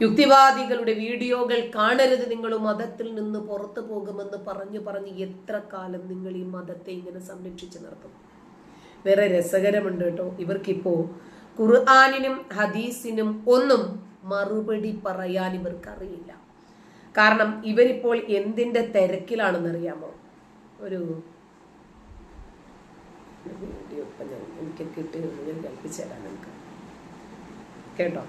യുക്തിവാദികളുടെ വീഡിയോകൾ കാണരുത് നിങ്ങൾ മതത്തിൽ നിന്ന് പുറത്തു പോകുമെന്ന് പറഞ്ഞു പറഞ്ഞ് എത്ര കാലം നിങ്ങൾ ഈ മതത്തെ ഇങ്ങനെ സംരക്ഷിച്ചു നിർത്തും വേറെ രസകരമുണ്ട് കേട്ടോ. ഇവർക്കിപ്പോ ഖുർആാനിനും ഹദീസിനും ഒന്നും മറുപടി പറയാൻ ഇവർക്കറിയില്ല. കാരണം ഇവരിപ്പോൾ എന്തിന്റെ തിരക്കിലാണെന്നറിയാമോ? ഒരു വീഡിയോ എനിക്ക് കിട്ടി ഞാൻ കേൾപ്പിച്ചു തരാം കേട്ടോ?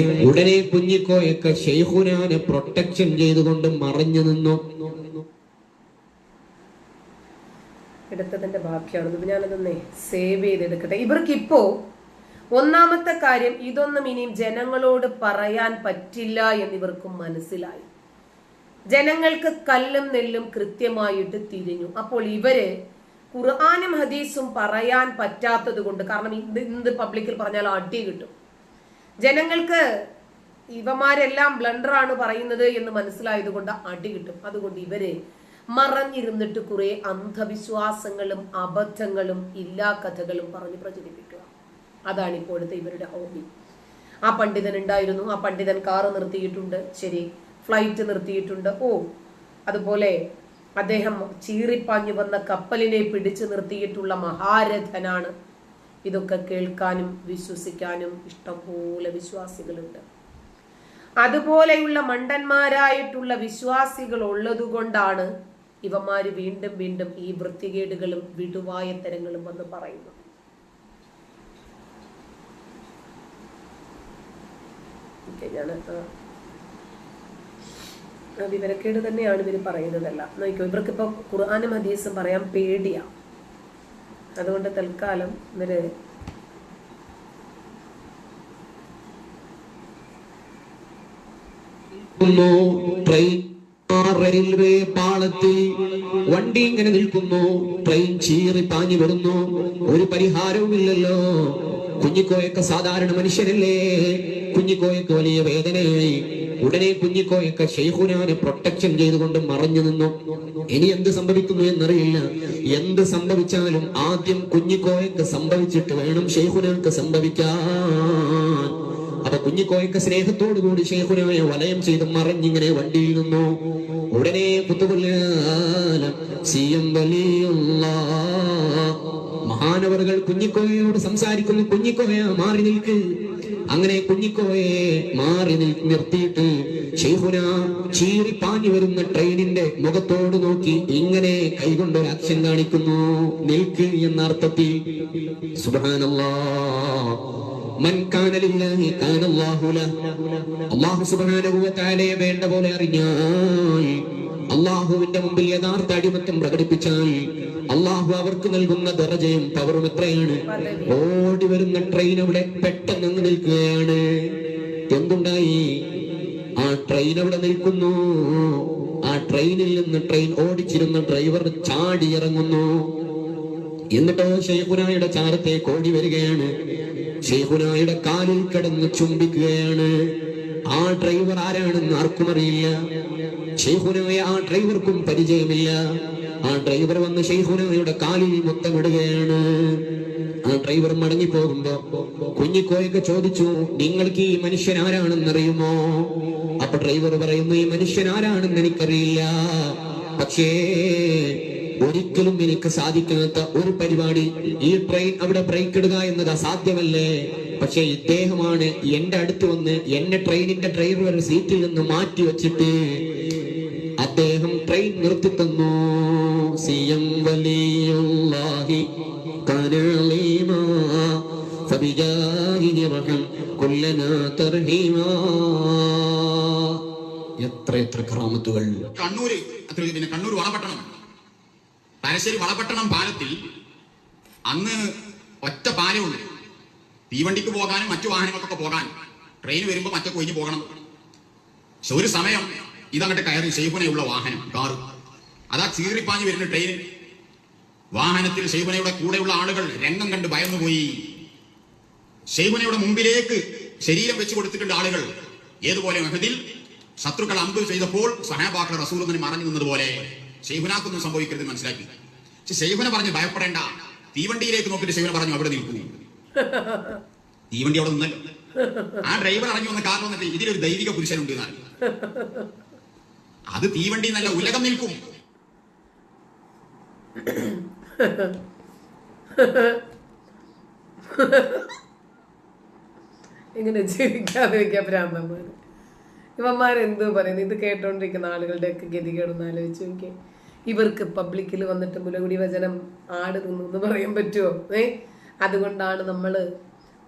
ഉടനെ കുഞ്ഞിക്കോയൊക്കെ ഷെയ്ഖുനാനെ പ്രൊട്ടക്ഷൻ ചെയ്തുകൊണ്ട് മറിഞ്ഞു നിന്നു. എടുത്തതിന്റെ ബാക്കിയാണ് ഇത് ഞാനതൊന്നേ സേവ് ചെയ്തെടുക്കട്ടെ. ഇവർക്ക് ഇപ്പോ ഒന്നാമത്തെ കാര്യം ഇതൊന്നും ഇനിയും ജനങ്ങളോട് പറയാൻ പറ്റില്ല എന്ന് ഇവർക്കും മനസ്സിലായി. ജനങ്ങൾക്ക് കല്ലും നെല്ലും കൃത്യമായിട്ട് തിരിഞ്ഞു. അപ്പോൾ ഇവർ ഖുർആാനും ഹദീസും പറയാൻ പറ്റാത്തത് കൊണ്ട് കാരണം ഇത് എന്ത് പബ്ലിക്കിൽ പറഞ്ഞാൽ അടി കിട്ടും. ജനങ്ങൾക്ക് ഇവമാരെല്ലാം ബ്ലണ്ടറാണ് പറയുന്നത് എന്ന് മനസ്സിലായത് കൊണ്ട് അടി കിട്ടും. അതുകൊണ്ട് ഇവരെ മറഞ്ഞിരുന്നിട്ട് കുറെ അന്ധവിശ്വാസങ്ങളും അബദ്ധങ്ങളും ഇല്ലാ കഥകളും പറഞ്ഞ് പ്രചരിപ്പിക്കുക. അതാണ് ഇപ്പോഴത്തെ ഇവരുടെ ഹോബി ആ പണ്ഡിതൻ ഉണ്ടായിരുന്നു. ആ പണ്ഡിതൻ കാറ് നിർത്തിയിട്ടുണ്ട്. ശരി ഫ്ലൈറ്റ് നിർത്തിയിട്ടുണ്ട്. ഓ അതുപോലെ അദ്ദേഹം ചീറിപ്പാഞ്ഞു വന്ന കപ്പലിനെ പിടിച്ചു നിർത്തിയിട്ടുള്ള മഹാരഥനാണ് ഇതൊക്കെ കേൾക്കാനും വിശ്വസിക്കാനും ഇഷ്ടംപോലെ വിശ്വാസികളുണ്ട്. അതുപോലെയുള്ള മണ്ടന്മാരായിട്ടുള്ള വിശ്വാസികൾ ഉള്ളതുകൊണ്ടാണ് ഇവന്മാര് വീണ്ടും വീണ്ടും ഈ വൃത്തികേടുകളും വിടുവായത്തരങ്ങളും വന്ന് ഞാൻ വിവരക്കേട് തന്നെയാണ് ഇവർ പറയുന്നതല്ല. നോക്കിയോ ഇവർക്കിപ്പോ ഖുർആാനും ഹദീസും പറയാൻ പേടിയാ. അതുകൊണ്ട് തൽക്കാലം ഇവർ റെയിൽവേ പാളത്തിൽ വണ്ടി ഇങ്ങനെ നിൽക്കുന്നു. ട്രെയിൻ ചീറി പാഞ്ഞു വരുന്നു. ഒരു പരിഹാരവുമില്ലല്ലോ. കുഞ്ഞിക്കോയൊക്കെ സാധാരണ മനുഷ്യരല്ലേ കുഞ്ഞിക്കോയൊക്കെ വലിയ വേദനയായി. ഉടനെ കുഞ്ഞിക്കോയൊക്കെ ഷെയ്ഖുനാനെ പ്രൊട്ടക്ഷൻ ചെയ്തുകൊണ്ട് മറഞ്ഞു നിന്നു. ഇനി എന്ത് സംഭവിക്കുന്നു എന്നറിയില്ല. എന്ത് സംഭവിച്ചാലും ആദ്യം കുഞ്ഞിക്കോയൊക്കെ സംഭവിച്ചിട്ട് വേണം ഷെയ്ഖുനാക്ക് സംഭവിക്കാൻ. അപ്പൊ കുഞ്ഞിക്കോയൊക്കെ സ്നേഹത്തോടു കൂടി ഷെയ്ഖുനായ വലയം ചെയ്ത് മറിഞ്ഞിങ്ങനെ വണ്ടിയിൽ നിന്നു. ഉടനെ കുത്തുകൊല്ലാലം സിയം വലിയുള്ള. മഹാനവറുകൾ കുഞ്ഞിക്കോയയോട് സംസാരിക്കുന്നു കുഞ്ഞിക്കോയ മാറി നിൽക്ക്. അങ്ങനെ കുഞ്ഞിക്കോയെ മാറി നിർത്തിയിട്ട് ഷെയ്ഹുന ചീറി പാഞ്ഞു വരുന്ന ട്രെയിനിന്റെ മുഖത്തോട് നോക്കി ഇങ്ങനെ കൈകൊണ്ട് ഒരു ആക്ഷൻ കാണിക്കുന്നു. നിൽക്ക് എന്ന അർത്ഥത്തിൽ സുബാനല്ലാ വേണ്ട പോലെ അറിഞ്ഞാൽ അള്ളാഹുവിന്റെ മുമ്പിൽ യഥാർത്ഥ അടിമത്തം പ്രകടിപ്പിച്ചാൽ അള്ളാഹു അവർക്ക് നൽകുന്ന ദറജയും പവറും എത്രയാണ്? ഓടി വരുന്ന ട്രെയിൻ അവിടെ പെട്ടെന്ന് നിൽക്കുകയാണ്. എന്തുണ്ടായി? ആ ട്രെയിൻ അവിടെ നിൽക്കുന്നു. ആ ട്രെയിനിൽ നിന്ന് ട്രെയിൻ ഓടിച്ചിരുന്ന ഡ്രൈവർ ചാടി ഇറങ്ങുന്നു. എന്നിട്ടോ ഷെയ്ഖുനായുടെ ചാരത്തെ ഓടി വരികയാണ്. ഷെയ്ഖുനായുടെ കാലിൽ കിടന്ന് ചുംബിക്കുകയാണ്. ആ ഡ്രൈവർ ആരാണെന്ന് ആർക്കും അറിയില്ല. ഷെയ്ഖുനായ ആ ഡ്രൈവർക്കും പരിചയമില്ല. ആ ഡ്രൈവർ വന്ന് ഷെയ്ഖുനായുടെ കാലിൽ മുത്തമിടുകയാണ് ആ ഡ്രൈവർ മടങ്ങി പോകുമ്പോ കുഞ്ഞിക്കോയൊക്കെ ചോദിച്ചു നിങ്ങൾക്ക് ഈ മനുഷ്യൻ ആരാണെന്ന് അറിയുമോ? അപ്പൊ ഡ്രൈവർ പറയുന്നു ഈ മനുഷ്യൻ ആരാണെന്ന് എനിക്കറിയില്ല. പക്ഷേ ഒരിക്കലും എനിക്ക് സാധിക്കാത്ത ഒരു പരിപാടി. ഈ ട്രെയിൻ അവിടെ ബ്രേക്ക് ഇടുക എന്നത് അസാധ്യമല്ലേ? പക്ഷെ ഇദ്ദേഹമാണ് എന്റെ അടുത്ത് വന്ന് എന്നെ ട്രെയിനിന്റെ ഡ്രൈവർ സീറ്റിൽ നിന്ന് മാറ്റി വെച്ചിട്ട് അദ്ദേഹം ട്രെയിൻ നിർത്തിത്തന്നു സി എം വലിയുള്ളാഹി കനളീമാ فبجاهه رحم كلنا ترحيما എത്ര എത്ര കറാമത്തുകൾ കണ്ണൂര് അത്ര പിന്നെ കണ്ണൂർ വളപട്ടണം തലശ്ശേരി വളപട്ടണം പാലത്തിൽ അന്ന് ഒറ്റ പാലേ ഉള്ളൂ തീവണ്ടിക്ക് പോകാനും മറ്റു വാഹനങ്ങൾക്കൊക്കെ പോകാൻ. ട്രെയിൻ വരുമ്പോൾ മറ്റൊക്കെ ഒഴിഞ്ഞു പോകണം. പക്ഷെ ഒരു സമയം ഇതങ്ങോട്ട് കയറി ശൈബനയുള്ള വാഹനം കാറ്. അതാ ചീറിപ്പാഞ്ഞു വരുന്ന ട്രെയിൻ വാഹനത്തിൽ ശൈബനയുടെ കൂടെയുള്ള ആളുകൾ രംഗം കണ്ട് ഭയന്നുപോയി. ശൈബനയുടെ മുമ്പിലേക്ക് ശരീരം വെച്ചു കൊടുത്തിട്ടുണ്ട് ആളുകൾ. ഏതുപോലെ മെഹദിൽ ശത്രുക്കൾ അമ്പു ചെയ്തപ്പോൾ സഹാബാക്കൾ റസൂലിന് മറഞ്ഞു നിന്നതുപോലെ ഷെയ്ഫുനാക്കൊന്നും സംഭവിക്കരുത് മനസ്സിലാക്കി. പക്ഷെ ഷെയ്ഫുന പറഞ്ഞു ഭയപ്പെടേണ്ട. തീവണ്ടിയിലേക്ക് നോക്കിയിട്ട് ഷെയ്ഫുന പറഞ്ഞു അവിടെ നിൽക്കൂ. തീവണ്ടി അവിടെ നിന്നല്ലോ. ആ ഡ്രൈവർ ഇറങ്ങി വന്ന കാർ വന്നിട്ട് ഇതിലൊരു ദൈവിക പുരുഷനുണ്ട് അത് തീവണ്ടി നല്ല ഉലകം നിൽക്കും. ഇങ്ങനെ ചിരിക്കാതിരിക്കുക ഭ്രാന്തന്മാര് ഇവന്മാരെന്തോ പറയുന്നു ഇത് കേട്ടോണ്ടിരിക്കുന്ന ആളുകളുടെ ഒക്കെ ഗതികേടൊന്ന് ആലോചിച്ച് നോക്കിയേ. ഇവർക്ക് പബ്ലിക്കിൽ വന്നിട്ട് മുലകുടി വചനം ആട് തിന്നു എന്ന് പറയാൻ പറ്റുമോ ഏ? അതുകൊണ്ടാണ് നമ്മൾ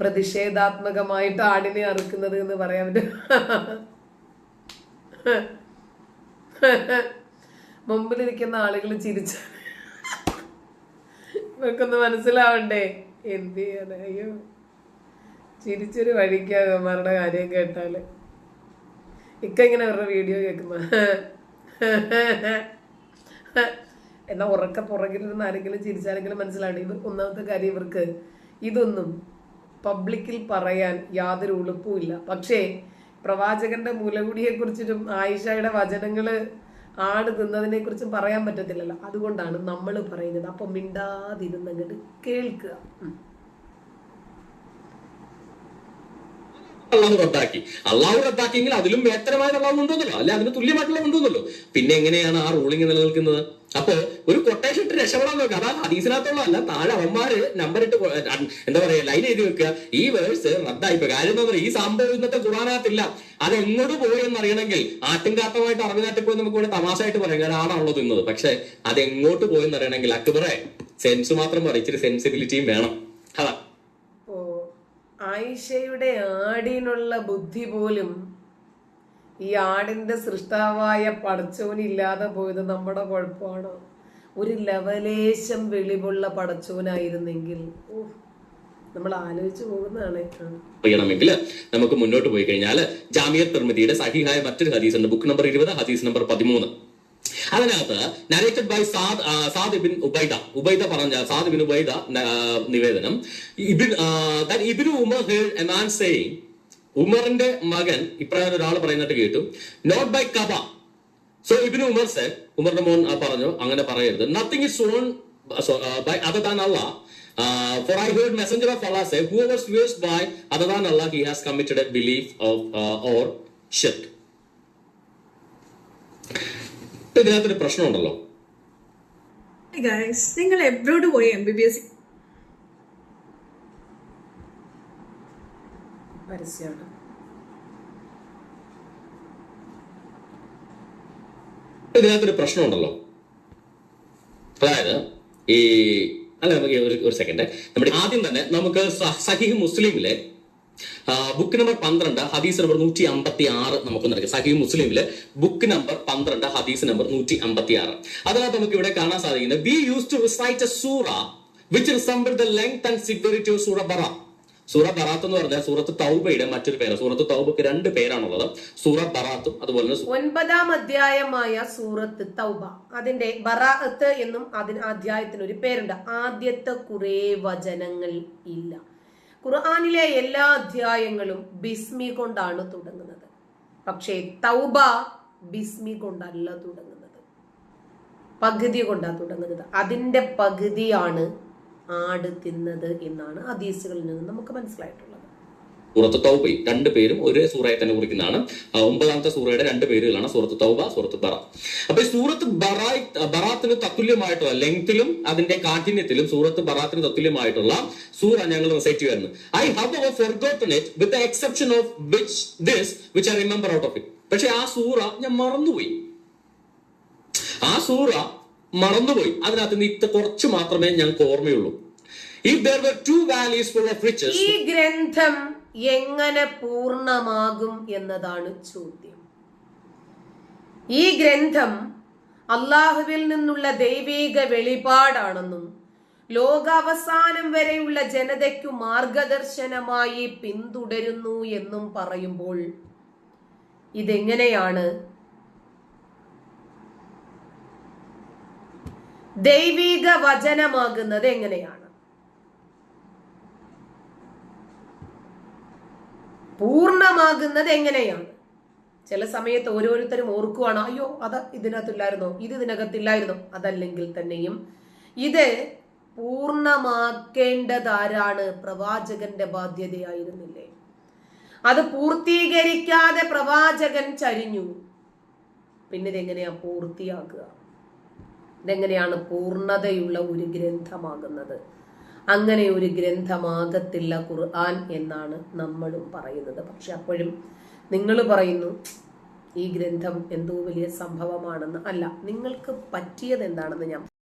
പ്രതിഷേധാത്മകമായിട്ട് ആടിനെ അറുക്കുന്നത് എന്ന് പറയാൻ പറ്റും. മുമ്പിലിരിക്കുന്ന ആളുകൾ ചിരിച്ച ഇവർക്കൊന്ന് മനസ്സിലാവണ്ടേ? എന്ത് ചെയ്യാൻ അയ്യോ. ചിരിച്ചൊരു വഴിക്കാകുമാരുടെ കാര്യം കേട്ടാൽ. ഇക്ക ഇങ്ങനെ അവരുടെ വീഡിയോ കേൾക്കുന്ന. എന്നാ ഉറക്ക പുറകിലിരുന്ന് ആരെങ്കിലും ചിരിച്ചാരെങ്കിലും മനസ്സിലാണ് ഇവർ ഒന്നാമത്തെ കാര്യം ഇവർക്ക്. ഇതൊന്നും പബ്ലിക്കിൽ പറയാൻ യാതൊരു ഉളുപ്പുമില്ല പക്ഷേ പ്രവാചകന്റെ മൂലകുടിയെ കുറിച്ചിട്ടും ആയിഷയുടെ വചനങ്ങൾ ആട് തിന്നതിനെ കുറിച്ചും പറയാൻ പറ്റത്തില്ലല്ലോ. അതുകൊണ്ടാണ് നമ്മൾ പറയുന്നത്. അപ്പൊ മിണ്ടാതിരുന്നങ്ങോട്ട് കേൾക്കുക. അള്ളാഹു റദ്ദാക്കി അള്ളാഹു റദ്ദാക്കിയെങ്കിൽ അതിലും ബേത്തരമായ അള്ളാഹു ഉണ്ടോന്നല്ലോ. അല്ലെ അതിന് തുല്യമായിട്ടുള്ള ഉണ്ടോന്നല്ലോ. പിന്നെ എങ്ങനെയാണ് ആ റൂളിംഗ് നിലനിൽക്കുന്നത്? അപ്പോ ഒരു കൊട്ടേഷൻ ഇട്ട് രക്ഷപ്പെടാൻ നോക്കുക അതാ ഹദീസിനകത്തുള്ള അല്ല താഴെ അവന്മാര് നമ്പർ ഇട്ട് എന്താ പറയാ ലൈൻ എഴുതി വെക്കുക. ഈ വേഴ്സ് റദ്ദായിപ്പോ കാര്യം എന്താ പറയുക ഈ സംഭവം ഇന്നത്തെ ഖുറാനകത്തില്ല അത് എങ്ങോട്ട് പോയി എന്ന് അറിയണമെങ്കിൽ ആട്ടിൻകാട്ടമായിട്ട് അറബി നാട്ടിൽ പോയി നമുക്ക് ഇവിടെ തമാശയായിട്ട് പറയാം. കാരണം ആണാണല്ലോ തിന്നത്. പക്ഷെ അത് എങ്ങോട്ട് പോയി അറിയണമെങ്കിൽ അക്ബറെ സെൻസ് മാത്രം പറയും ഇച്ചിരി സെൻസിബിലിറ്റിയും വേണം. അതാ. ആയിഷയുടെ ആടിനുള്ള ബുദ്ധി പോലും ഈ ആടിന്റെ സൃഷ്ടാവായ പടച്ചോനില്ലാതെ പോയത് നമ്മുടെ കുഴപ്പമാണ്? ഒരു ലവലേശം വെളിവുള്ള പടച്ചോനായിരുന്നെങ്കിൽ. ഓ നമ്മൾ ആലോചിച്ചു പോകുന്നതാണ്. നമുക്ക് മുന്നോട്ട് പോയി കഴിഞ്ഞാൽ ജാമിയ പ്രമിതിയുടെ സഹിഹായ മറ്റൊരു ഹദീസ് ഉണ്ട്. ബുക്ക് നമ്പർ ഇരുപത് ഹദീസ് നമ്പർ പതിമൂന്ന്. അതിനകത്ത് narrated by Saad Saad ibn Ubaidah. Ubaidah പറഞ്ഞ സാദ് ഇബിൻ ഉബൈദ നിവേദനം. Ibn ibn Umar heard a man saying ഉമറിന്റെ മകൻ ഇപ്രകാരം ഒരാൾ പറയുന്നിട്ട് കേട്ടു. Not by Kaaba so ibn Umar say ഉമറിന്റെ മോൻ പറഞ്ഞു അങ്ങനെ പറയരുത്. Nothing is sworn by other than Allah for I heard messenger of Allah say who was by by than Allah he has has committed belief belief of or shirk. ഇതിനകത്തൊരു പ്രശ്നമുണ്ടല്ലോ. നിങ്ങൾ abroad പോയി M B B S പരസ്യമാണ് ഇതിനകത്തൊരു പ്രശ്നമുണ്ടല്ലോ. അതായത് ഈ അല്ല നമുക്ക് ഒരു സെക്കൻഡ് നമ്മുടെ ആദ്യം തന്നെ നമുക്ക് സഹീഹ് മുസ്ലിമിലെ ബുക്ക് നമ്പർ പന്ത്രണ്ട് ഹദീസ് നമ്പർ നൂറ്റി അമ്പത്തി ആറ് നമുക്ക് അറിയാം സഹീഹ് മുസ്ലിമിലെ ബുക്ക് നമ്പർ പന്ത്രണ്ട് ഹദീസ് നമ്പർ നൂറ്റി അമ്പത്തി ആറ് അതിനകത്ത് നമുക്ക് ഇവിടെ കാണാൻ സാധിക്കുന്നത് we use to recite a surah which resemble the length and security of surah Bara surah Barat എന്ന് പറഞ്ഞാൽ സൂറത്ത് തൗബയുടെ മറ്റൊരു പേര് സൂറത്ത് തൗബക്ക് രണ്ട് പേരാണുള്ളത്. സൂറ ബറാത്തും അതുപോലെ തന്നെ ഒൻപതാം അധ്യായമായ സൂറത്ത് തൗബ. അതിന്റെ ബറാത്ത് എന്നും അതിന് അധ്യായത്തിന് ഒരു പേരുണ്ട്. ആദ്യത്തെ കുറേ വചനങ്ങൾ ഇല്ല. ഖുർആാനിലെ എല്ലാ അധ്യായങ്ങളും ബിസ്മി കൊണ്ടാണ് തുടങ്ങുന്നത്. പക്ഷേ തൗബ ബിസ്മി കൊണ്ടല്ല തുടങ്ങുന്നത്. പകുതി കൊണ്ടാണ് തുടങ്ങുന്നത്. അതിന്റെ പകുതിയാണ് ആട് തിന്നത് എന്നാണ് ഹദീസുകളിൽ നിന്ന് നമുക്ക് മനസ്സിലായിട്ടുള്ളത്. സൂറത്ത് തൗബ. രണ്ട് പേരും ഒരേ സൂറയെ തന്നെ കുറിക്കുന്നതാണ്. ഒമ്പതാമത്തെ സൂറയുടെ രണ്ട് പേരുകളാണ് സൂറത്ത് തൗബ സൂറത്ത് ബറ. അപ്പൊ സൂറത്ത് ബറായ് ബറാത്തിന് തത്തുല്യമായിട്ടുള്ള ലെങ്തിലും അതിന്റെ കാഠിന്യത്തിലും സൂറത്ത് ബറാത്തിന് തത്തുല്യമായിട്ടുള്ള സൂറ ഞങ്ങൾ റിസൈറ്റ് ചെയ്യുന്നു I have forgotten it with the exception of which this which I remember out of it പക്ഷെ ആ സൂറ ഞാൻ മറന്നുപോയി. ആ സൂറ മറന്നുപോയി. അതിനകത്ത് നിന്ന് കുറച്ച് മാത്രമേ ഞങ്ങൾക്ക് ഓർമ്മയുള്ളൂ. If there two valleys full of riches ഈ ഗ്രന്ഥം എങ്ങനെ പൂർണമാകും എന്നതാണ് ചോദ്യം. ഈ ഗ്രന്ഥം അള്ളാഹുവിൽ നിന്നുള്ള ദൈവീക വെളിപാടാണെന്നും ലോകാവസാനം വരെയുള്ള ജനതയ്ക്കു മാർഗദർശനമായി പിന്തുടരുന്നു എന്നും പറയുമ്പോൾ ഇതെങ്ങനെയാണ് ദൈവീക വചനമാകുന്നത് എങ്ങനെയാണ്? പൂർണമാകുന്നത് എങ്ങനെയാണ്? ചില സമയത്ത് ഓരോരുത്തരും ഓർക്കുവാണ് അയ്യോ അത് ഇതിനകത്തില്ലായിരുന്നോ? ഇത് ഇതിനകത്തില്ലായിരുന്നോ? അതല്ലെങ്കിൽ തന്നെയും ഇത് പൂർണമാക്കേണ്ടതാരാണ്? പ്രവാചകന്റെ ബാധ്യതയായിരുന്നില്ലേ? അത് പൂർത്തീകരിക്കാതെ പ്രവാചകൻ ചരിഞ്ഞു. പിന്നെ ഇതെങ്ങനെയാ പൂർത്തിയാക്കുക? ഇതെങ്ങനെയാണ് പൂർണതയുള്ള ഒരു ഗ്രന്ഥമാകുന്നത്? അങ്ങനെ ഒരു ഗ്രന്ഥമാകത്തില്ല ഖുർആൻ എന്നാണ് നമ്മളും പറയുന്നത്. പക്ഷെ അപ്പോഴും നിങ്ങൾ പറയുന്നു ഈ ഗ്രന്ഥം എന്തോ വലിയ സംഭവമാണെന്ന്. അല്ല നിങ്ങൾക്ക് പറ്റിയത് എന്താണെന്ന് ഞാൻ